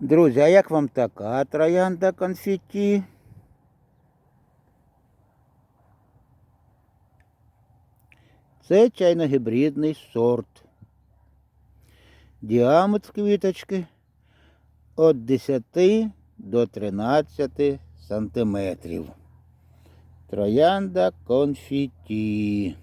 Друзі, а як вам така троянда конфетті? Це чайно-гібридний сорт. Діаметр квіточки від 10 до 13 сантиметрів. Троянда конфетті.